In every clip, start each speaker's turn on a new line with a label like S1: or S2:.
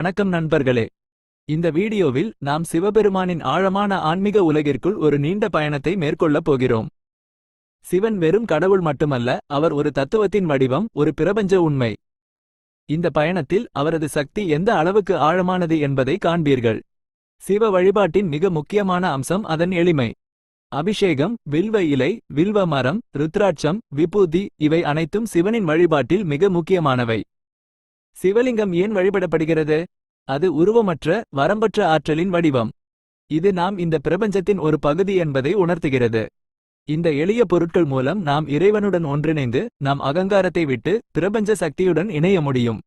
S1: வணக்கம் நண்பர்களே. இந்த வீடியோவில் நாம் சிவபெருமானின் ஆழமான ஆன்மீக உலகிற்குள் ஒரு நீண்ட பயணத்தை மேற்கொள்ளப் போகிறோம். சிவன் வெறும் கடவுள் மட்டுமல்ல அவர் ஒரு தத்துவத்தின் வடிவம் ஒரு பிரபஞ்ச உண்மை. இந்த பயணத்தில் அவரது சக்தி எந்த அளவுக்கு ஆழமானது என்பதை காண்பீர்கள். சிவ வழிபாட்டின் மிக முக்கியமான அம்சம் அதன் எளிமை. அபிஷேகம் வில்வ இலை வில்வ மரம் ருத்ராட்சம் விபூதி இவை அனைத்தும் சிவனின் வழிபாட்டில் மிக முக்கியமானவை. சிவலிங்கம் ஏன் வழிபடப்படுகிறது? அது உருவமற்ற வரம்பற்ற ஆற்றலின் வடிவம். இது நாம் இந்த பிரபஞ்சத்தின் ஒரு பகுதி என்பதை உணர்த்துகிறது. இந்த எளிய பொருட்கள் மூலம் நாம் இறைவனுடன் ஒன்றிணைந்து நம் அகங்காரத்தை விட்டு பிரபஞ்ச சக்தியுடன் இணைய முடியும்.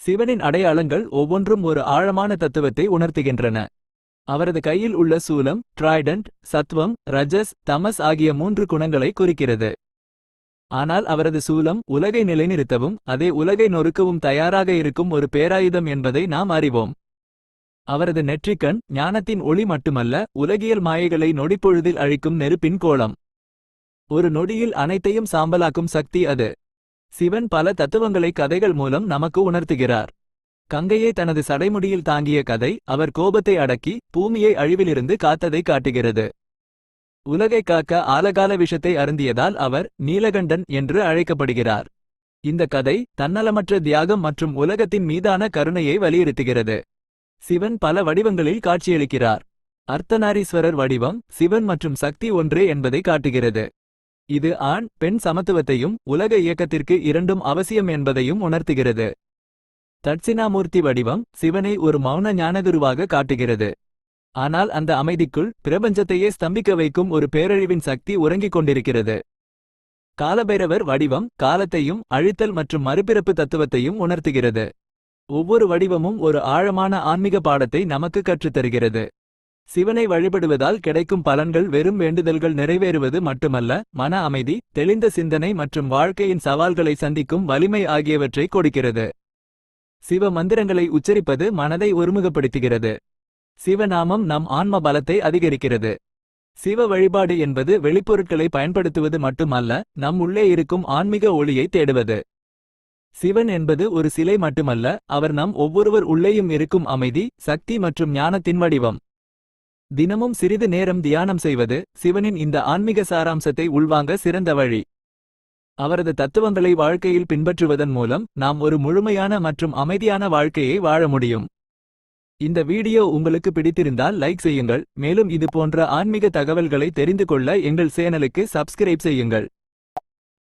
S1: சிவனின் அடையாளங்கள் ஒவ்வொன்றும் ஒரு ஆழமான தத்துவத்தை உணர்த்துகின்றன. அவரது கையில் உள்ள சூலம் ட்ராய்டன்ட் சத்வம் ரஜஸ் தமஸ் ஆகிய மூன்று குணங்களை குறிக்கிறது. ஆனால் அவரது சூலம் உலகை நிலைநிறுத்தவும் அதே உலகை நொறுக்கவும் தயாராக இருக்கும் ஒரு பேராயுதம் என்பதை நாம் அறிவோம். அவரது நெற்றிக்கண் ஞானத்தின் ஒளி மட்டுமல்ல உலகியல் மாயைகளை நொடிப்பொழுதில் அழிக்கும் நெருப்பின் கோலம். ஒரு நொடியில் அனைத்தையும் சாம்பலாக்கும் சக்தி அது. சிவன் பல தத்துவங்களை கதைகள் மூலம் நமக்கு உணர்த்துகிறார். கங்கையை தனது சடைமுடியில் தாங்கிய கதை அவர் கோபத்தை அடக்கி பூமியை அழிவிலிருந்து காத்ததை காட்டுகிறது. உலகை காக்க ஆலகால விஷத்தை அருந்தியதால் அவர் நீலகண்டன் என்று அழைக்கப்படுகிறார். இந்த கதை தன்னலமற்ற தியாகம் மற்றும் உலகத்தின் மீதான கருணையை வலியுறுத்துகிறது. சிவன் பல வடிவங்களில் காட்சியளிக்கிறார். அர்த்தநாரீஸ்வரர் வடிவம் சிவன் மற்றும் சக்தி ஒன்றே என்பதை காட்டுகிறது. இது ஆண் பெண் சமத்துவத்தையும் உலக இயக்கத்திற்கு இரண்டும் அவசியம் என்பதையும் உணர்த்துகிறது. தட்சிணாமூர்த்தி வடிவம் சிவனை ஒரு மௌன ஞானகுருவாக காட்டுகிறது. ஆனால் அந்த அமைதிக்குள் பிரபஞ்சத்தையே ஸ்தம்பிக்க வைக்கும் ஒரு பேரழிவின் சக்தி உறங்கிக் கொண்டிருக்கிறது. காலபைரவர் வடிவம் காலத்தையும் அழித்தல் மற்றும் மறுபிறப்பு தத்துவத்தையும் உணர்த்துகிறது. ஒவ்வொரு வடிவமும் ஒரு ஆழமான ஆன்மீக பாடத்தை நமக்கு கற்றுத்தருகிறது சிவனை வழிபடுவதால் கிடைக்கும் பலன்கள் வெறும் வேண்டுதல்கள் நிறைவேறுவது மட்டுமல்ல மன அமைதி தெளிந்த சிந்தனை மற்றும் வாழ்க்கையின் சவால்களை சந்திக்கும் வலிமை ஆகியவற்றை கொடுக்கிறது. சிவ மந்திரங்களை உச்சரிப்பது மனதை ஒருமுகப்படுத்துகிறது. சிவநாமம் நம் ஆன்ம பலத்தை அதிகரிக்கிறது. சிவ வழிபாடு என்பது வெளிப்பொருட்களை பயன்படுத்துவது மட்டுமல்ல நம் உள்ளே இருக்கும் ஆன்மீக ஒளியை தேடுவது. சிவன் என்பது ஒரு சிலை மட்டுமல்ல அவர் நம் ஒவ்வொருவர் உள்ளேயும் இருக்கும் அமைதி சக்தி மற்றும் ஞானத்தின் வடிவம். தினமும் சிறிது நேரம் தியானம் செய்வது சிவனின் இந்த ஆன்மீக சாராம்சத்தை உள்வாங்க சிறந்த வழி. அவரது தத்துவங்களை வாழ்க்கையில் பின்பற்றுவதன் மூலம் நாம் ஒரு முழுமையான மற்றும் அமைதியான வாழ்க்கையை வாழ முடியும். இந்த வீடியோ உங்களுக்கு பிடித்திருந்தால் லைக் செய்யுங்கள் மேலும் இது போன்ற ஆன்மீக தகவல்களை தெரிந்து கொள்ள எங்கள் சேனலுக்கு சப்ஸ்கிரைப் செய்யுங்கள்.